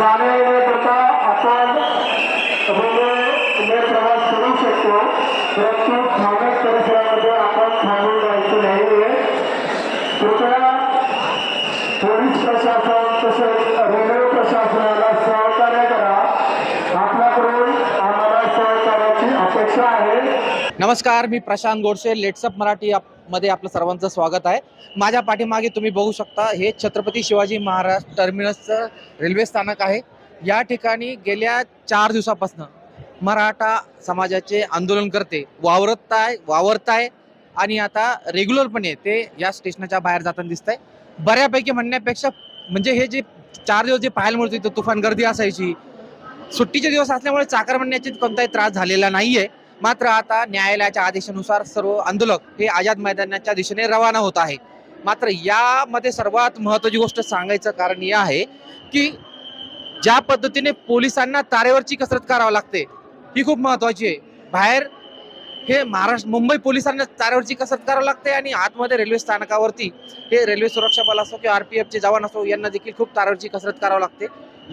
करता आपण रेल्वे प्रवास करू शकतो. परंतु स्थानक परिसरामध्ये आपण थांबून जायचं नाहीये. कृपया पोलीस प्रशासन नमस्कार मी प्रशांत गोडसे. लेट्सअप मराठी आप- मध्ये आपलं सर्वांचं स्वागत आहे. माझ्या पाठीमागे तुम्ही बघू शकता हे छत्रपती शिवाजी महाराज टर्मिनसचं रेल्वे स्थानक आहे. या ठिकाणी गेल्या चार दिवसापासून मराठा समाजाचे आंदोलनकर्ते वावरत आहे वावरत आहे आणि आता रेग्युलरपणे ते या स्टेशनाच्या बाहेर जाताना दिसत आहे बऱ्यापैकी म्हणण्यापेक्षा म्हणजे हे जे चार दिवस जे पाहायला मिळतो इथं तुफान गर्दी असायची. सुट्टीचे दिवस असल्यामुळे चाकरमान्याची कोणताही त्रास झालेला नाही आहे मात्र आता न्यायालयाच्या आदेशानुसार सर्व आंदोलक हे आझाद मैदानाच्या दिशेने रवाना होत आहे. मात्र यामध्ये सर्वात महत्वाची गोष्ट सांगायचं कारण हे आहे की ज्या पद्धतीने पोलिसांना तारेवरची कसरत करावी लागते ही खूप महत्वाची आहे. बाहेर हे महाराष्ट्र मुंबई पोलिसांना तारेवरची कसरत करावी लागते आणि आतमध्ये रेल्वे स्थानकावरती हे रेल्वे सुरक्षा बल असो किंवा आर पी एफचे जवान असो यांना देखील खूप तारेवरची कसरत करावी लागते.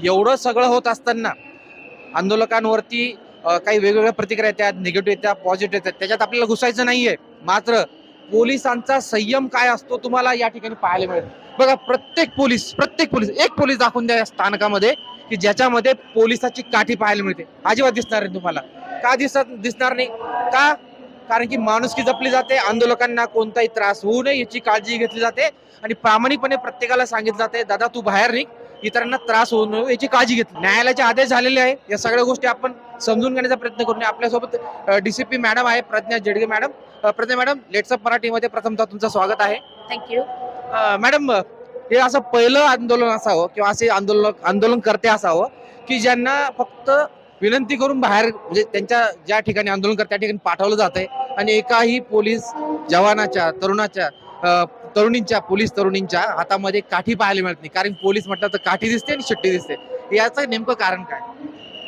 एवढं सगळं होत असताना आंदोलकांवरती काही वेगवेगळ्या प्रतिक्रिया येतात निगेटिव्ह येतात पॉझिटिव्ह येतात. त्याच्यात आपल्याला घुसायचं नाहीये. मात्र पोलिसांचा संयम काय असतो तुम्हाला या ठिकाणी पाहायला मिळेल. बघा प्रत्येक पोलीस प्रत्येक पोलीस एक पोलीस दाखवून द्या या स्थानकामध्ये की ज्याच्यामध्ये पोलिसाची काठी पाहायला मिळते. अजिबात दिसणार नाही तुम्हाला. का दिसत दिसणार नाही? का? कारण की माणुसकी जपली जाते आंदोलकांना कोणताही त्रास होऊ नये याची काळजी घेतली जाते आणि प्रामाणिकपणे प्रत्येकाला सांगितलं जाते दादा तू बाहेर निघ. इतरांना त्रास होऊ नये याची काळजी घेतली. न्यायालयाचे आदेश झालेले आहे. या सगळ्या गोष्टी आपण समजून घेण्याचा प्रयत्न करून आपल्यासोबत डीसीपी मॅडम आहे प्रज्ञा जेडगे मॅडम. प्रज्ञा मॅडम लेट्सअप मराठीमध्ये प्रथमतः तुमचं स्वागत आहे. थँक्यू मॅडम हे असं पहिलं आंदोलन असावं किंवा असे आंदोलन आंदोलन करते असावं की ज्यांना फक्त विनंती करून बाहेर म्हणजे त्यांच्या ज्या ठिकाणी आंदोलन करते त्या ठिकाणी पाठवलं जात आहे आणि एकाही पोलीस जवानाच्या तरुणाच्या तरुणींच्या पोलीस तरुणींच्या हातामध्ये काठी पाहायला मिळत नाही. कारण पोलीस म्हटलं तर काठी दिसते आणि शिट्टी दिसते. याचं नेमकं कारण काय?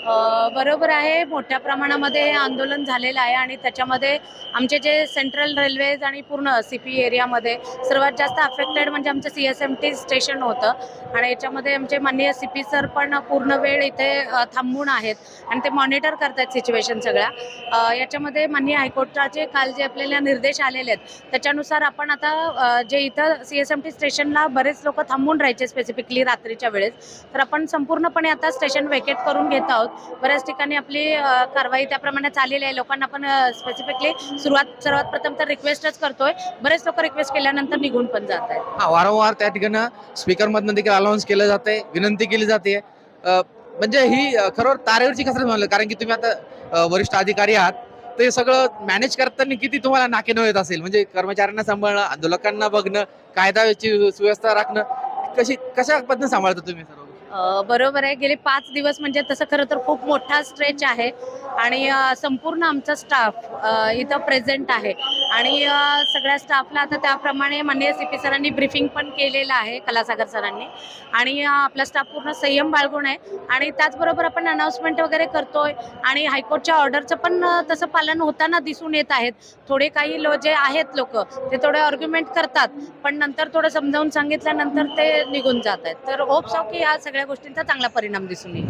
बरोबर आहे. मोठ्या प्रमाणामध्ये हे आंदोलन झालेलं आहे आणि त्याच्यामध्ये आमचे जे सेंट्रल रेल्वेज आणि पूर्ण सी पी एरियामध्ये सर्वात जास्त अफेक्टेड म्हणजे आमचं C S M T station होतं. आणि याच्यामध्ये आमचे माननीय सी पी सर पण पूर्ण वेळ इथे थांबून आहेत आणि ते मॉनिटर करतात सिच्युएशन सगळ्या. याच्यामध्ये माननीय हायकोर्टाचे काल जे आपल्याला निर्देश आलेले आहेत त्याच्यानुसार आपण आता जे इथं सी एस एम टी स्टेशनला बरेच लोक थांबून राहायचे स्पेसिफिकली रात्रीच्या वेळेस. तर आपण संपूर्णपणे आता स्टेशन वेकेट करून घेत आहोत. बऱ्याच ठिकाणी आपली कारवाई त्याप्रमाणे चाललेली आहे. लोकांना आपण स्पेसिफिकली सुरुवात सर्वात प्रथम तर रिक्वेस्टच करतोय. बरेच लोक रिक्वेस्ट केल्यानंतर निघून पण जात आहेत. हा वारंवार त्या ठिकाणी स्पीकरमधनं देखील अलाउन्स केलं जाते विनंती केली जाते. म्हणजे ही खरोखर तारेवरची कसरत म्हणलं कारण की तुम्ही आता वरिष्ठ अधिकारी आहात ते सगळं मॅनेज करताना किती तुम्हाला नाके येत असेल? म्हणजे कर्मचाऱ्यांना सांभाळणं आंदोलकांना बघणं कायद्याची सुव्यवस्था राखणं कशी कशा पद्धतीने सांभाळता तुम्ही सर्व? बरोबर आहे. गेले पाच दिवस म्हणजे तसं खरं तर खूप मोठा स्ट्रेच आहे. आणि संपूर्ण आमचा स्टाफ इथं प्रेझेंट आहे. आणि सगळ्या स्टाफला आता त्याप्रमाणे माननीय सी पी सरांनी ब्रीफिंग पण केलेलं आहे कलासागर सरांनी. आणि आपला स्टाफ पूर्ण संयम बाळगून आहे. आणि त्याचबरोबर आपण अनाऊन्समेंट वगैरे करतोय. आणि हायकोर्टच्या ऑर्डरचं पण तसं पालन होताना दिसून येत आहेत. थोडे काही लो जे आहेत लोक ते थोडे आर्ग्युमेंट करतात. पण नंतर थोडं समजावून सांगितल्यानंतर ते निघून जात आहेत. तर होप्स ऑफ की या सगळ्या गोष्टींचा चांगला परिणाम दिसून येईल.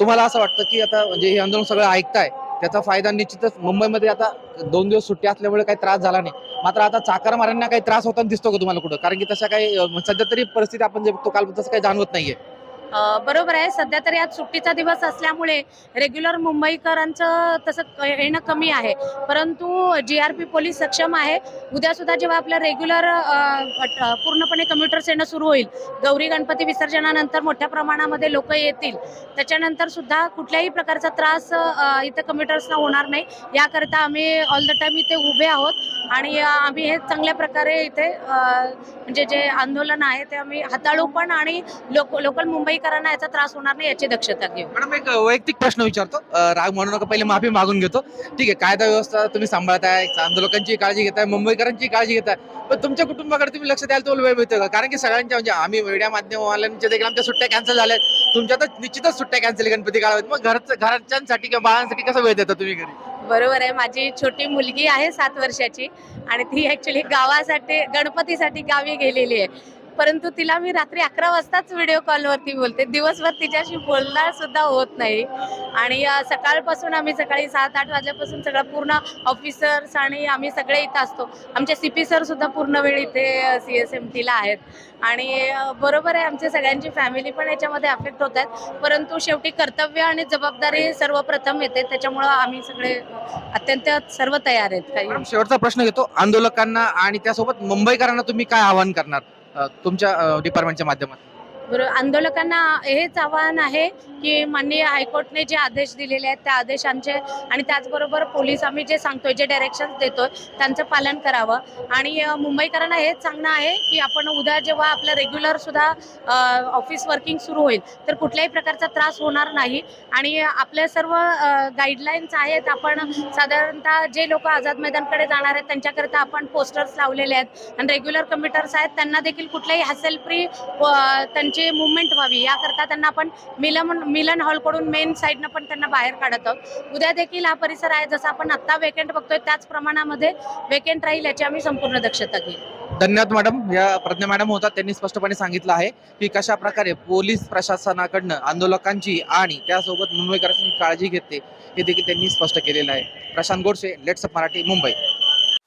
तुम्हाला असं वाटतं की आता म्हणजे हे आंदोलन सगळं काय त्याचा फायदा निश्चितच मुंबईमध्ये आता दोन दिवस सुट्टी असल्यामुळे काही त्रास झाला नाही. मात्र आता चाकरमाऱ्यांना काही त्रास होताना दिसतो का तुम्हाला कुठं? कारण की तशा काही सध्या तरी परिस्थिती आपण जे बघतो काल तसं काही जाणवत नाहीये. बरोबर आहे. सध्या तरी आज सुट्टीचा दिवस असल्यामुळे रेग्युलर मुंबईकरांचं तसं येणं कमी आहे. परंतु जी आर पी पोलीस सक्षम आहे. उद्या सुद्धा जेव्हा आपलं रेग्युलर पूर्णपणे कम्प्युटर्स येणं सुरू होईल गौरी गणपती विसर्जनानंतर मोठ्या प्रमाणामध्ये लोक येतील त्याच्यानंतर सुद्धा कुठल्याही प्रकारचा त्रास इथं कम्प्युटर्सना होणार नाही. याकरता आम्ही ऑल द टाईम इथे उभे आहोत. आणि आम्ही हे चांगल्या प्रकारे इथे म्हणजे जे आंदोलन आहे ते आम्ही हाताळू पण आणि लोक लोकल मुंबईकरांना याचा त्रास होणार नाही याची दक्षता घेऊ. मॅडम एक वैयक्तिक प्रश्न विचारतो. राग म्हणू नका पहिले माफी मागून घेतो. ठीक आहे कायदा व्यवस्था तुम्ही सांभाळताय आंदोलकांची काळजी घेताय मुंबईकरांची काळजी घेताय. पण तुमच्या कुटुंबाकडे तुम्ही लक्ष द्याल तो वेळ मिळतो का? कारण की सगळ्यांच्या म्हणजे आम्ही मीडिया माध्यमवाल्यांच्या देखील आमच्या सुट्ट्या कॅन्सल झाल्या तुमच्या तर निश्चितच सुट्ट्या कॅन्सल गणपती काळात. मग घरचं घरच्यांसाठी किंवा बाळांसाठी कसं वेळ देता तुम्ही घरी? बरोबर आहे. माझी छोटी मुलगी आहे सात वर्षाची आणि ती ऍक्च्युली गावासाठी गणपतीसाठी गावी गेलेली आहे. परंतु तिला मी रात्री अकरा वाजताच व्हिडिओ कॉलवरती बोलते. दिवसभर तिच्याशी बोलणार सुद्धा होत नाही. आणि सकाळपासून आम्ही सकाळी सात आठ वाजल्यापासून सगळं पूर्ण ऑफिसर्स आणि आम्ही सगळे इथं असतो. आमचे सी पी सरसुद्धा पूर्ण वेळ इथे सी एस एम टीला आहेत. आणि बरोबर आहे आमच्या सगळ्यांची फॅमिली पण याच्यामध्ये अफेक्ट होत आहेत. परंतु शेवटी कर्तव्य आणि जबाबदारी सर्वप्रथम येते. त्याच्यामुळं आम्ही सगळे अत्यंत सर्व तयार आहेत. काही शेवटचा प्रश्न घेतो. आंदोलकांना आणि त्यासोबत मुंबईकरांना तुम्ही काय आवाहन करणार? तुमच्या डिपार्टमेंटच्या माध्यमातून? बरोबर आंदोलकांना हेच आवाहन आहे की माननीय हायकोर्टने जे आदेश दिलेले आहेत त्या आदेशांचे आणि त्याचबरोबर पोलीस आम्ही जे सांगतोय जे डायरेक्शन्स देतोय त्यांचं पालन करावं. आणि मुंबईकरांना हेच सांगणं आहे की आपण उद्या जेव्हा आपलं रेग्युलर सुद्धा ऑफिस वर्किंग सुरू होईल तर कुठल्याही प्रकारचा त्रास होणार नाही. आणि आपल्या सर्व गाईडलाईन्स आहेत आपण साधारणतः जे लोक आझाद मैदानकडे जाणार आहेत त्यांच्याकरिता आपण पोस्टर्स लावलेले आहेत. आणि रेग्युलर कम्प्युटर्स आहेत त्यांना देखील कुठल्याही हॅसेल फ्री त्यांची मुवमेंट व्हावी याकरता त्यांना आपण मिलन मिलन हॉलकडून मेन साईडनं पण त्यांना बाहेर काढत आहोत. उद्या देखील हा परिसर आहे जसं आपण आत्ता वेकेंट बघतोय त्याच प्रमाणामध्ये वेकेंट राहील याची आम्ही संपूर्ण दक्षता घेऊ. धन्यवाद मॅडम या प्रज्ञा मॅडम होता त्यांनी स्पष्टपणे सांगितलं आहे की कशा प्रकारे पोलीस प्रशासनाकडनं आंदोलकांची आणि त्यासोबत मुंबईकरांची काळजी घेते हे देखील त्यांनी स्पष्ट केलेलं आहे. प्रशांत गोडसे लेट्स मराठी मुंबई.